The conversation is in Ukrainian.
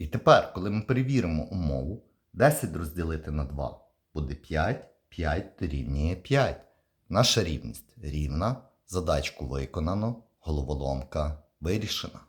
І тепер, коли ми перевіримо умову, 10 розділити на 2 буде 5, 5 дорівнює 5. Наша рівність рівна, задачку виконано, головоломка вирішена.